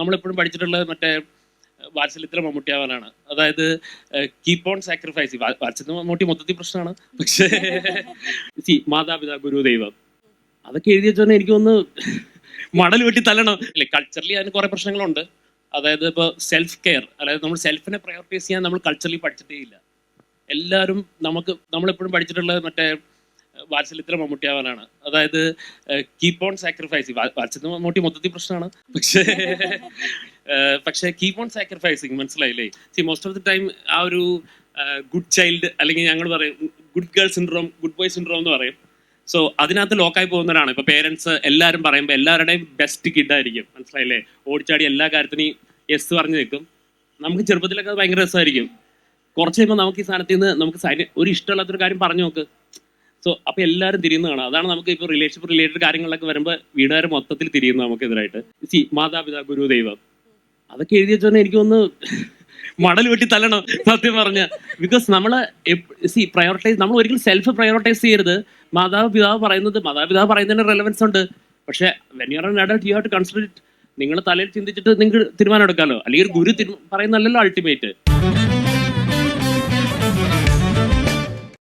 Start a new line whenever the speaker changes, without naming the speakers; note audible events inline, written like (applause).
നമ്മളെപ്പോഴും പഠിച്ചിട്ടുള്ളത് മറ്റേ വാത്സല്യത്തിലെ മമ്മൂട്ടിയാവാനാണ്. അതായത് കീപ്പ് ഓൺ സാക്രിഫൈസ് വാത്സല്യ മമ്മൂട്ടി മൊത്തത്തിൽ പ്രശ്നമാണ്. പക്ഷേ (laughs) സി മാതാപിതാ ഗുരു ദൈവം. അതൊക്കെ എഴുതി വെച്ചോന്നെ എനിക്കൊന്ന് മടൽ വെട്ടി തല്ലണം. അല്ലെ കൾച്ചറലി അതിന് കുറെ പ്രശ്നങ്ങളുണ്ട്. അതായത് ഇപ്പോൾ സെൽഫ് കെയർ അതായത് നമ്മൾ സെൽഫിനെ പ്രയോറിറ്റൈസ് ചെയ്യാൻ നമ്മൾ കൾച്ചറലി പഠിച്ചിട്ടേ ഇല്ല. എല്ലാവരും നമുക്ക് നമ്മളെപ്പോഴും പഠിച്ചിട്ടുള്ളത് മറ്റേ വാത്സല്യത്തിലെ മമ്മൂട്ടിയാവാനാണ്. അതായത് കീപ്പ് ഓൺ സാക്രിഫൈസ് വാത്സല്യത്തിൽ മമ്മൂട്ടി മൊത്തത്തിൽ പ്രശ്നമാണ്. പക്ഷേ പക്ഷെ കീപ്പ് ഓൺ സാക്രിഫൈസിങ് മനസ്സിലായില്ലേ? See most of the time ആ ഒരു ഗുഡ് ചൈൽഡ് അല്ലെങ്കിൽ ഞങ്ങൾ പറയും good girl syndrome good boy syndrome എന്ന് പറയും. സോ അതിനകത്ത് ലോക്കായി പോകുന്നവരാണ്. ഇപ്പൊ പേരൻസ് എല്ലാവരും പറയുമ്പോൾ എല്ലാവരുടെയും ബെസ്റ്റ് കിഡ് ആയിരിക്കും. മനസ്സിലായില്ലേ? ഓടിച്ചാടി എല്ലാ കാര്യത്തിനും യെസ് പറഞ്ഞു നിൽക്കും. നമുക്ക് ചെറുപ്പത്തിലൊക്കെ ഭയങ്കര രസമായിരിക്കും. കുറച്ച് കഴിയുമ്പോൾ നമുക്ക് ഈ സാധനത്തിൽ നിന്ന് നമുക്ക് സൈന്യ ഒരു ഇഷ്ടമില്ലാത്തൊരു കാര്യം പറഞ്ഞു നോക്ക്. സോ അപ്പൊ എല്ലാവരും കാണാം. അതാണ് നമുക്ക് ഇപ്പോൾ റിലേഷൻഷിപ്പ് റിലേറ്റഡ് കാര്യങ്ങളൊക്കെ വരുമ്പോൾ വീടുകാർ മൊത്തത്തിൽ തിരിയുന്നു നമുക്ക് എതിരായിട്ട് സി മാതാപിതാ ഗുരു ദൈവം അതൊക്കെ എഴുതി വെച്ചോന്നെ എനിക്കൊന്ന് മടൽ വെട്ടി തല്ലണം സത്യം പറഞ്ഞ. ബിക്കോസ് നമ്മൾ സി പ്രയോറിറ്റൈസ് നമ്മൾ ഒരിക്കലും സെൽഫ് പ്രയോറിറ്റൈസ് ചെയ്യരുത്. മാതാവ് പിതാവ് പറയുന്നത് മാതാപിതാവ് പറയുന്നതിന് റെലവൻസ് ഉണ്ട്. പക്ഷെ when you are adult you have to consider it നിങ്ങൾ തലയിൽ ചിന്തിച്ചിട്ട് നിങ്ങൾക്ക് തീരുമാനം എടുക്കാമല്ലോ അല്ലെങ്കിൽ ഒരു ഗുരു പറയുന്നല്ലോ അൾട്ടിമേറ്റ്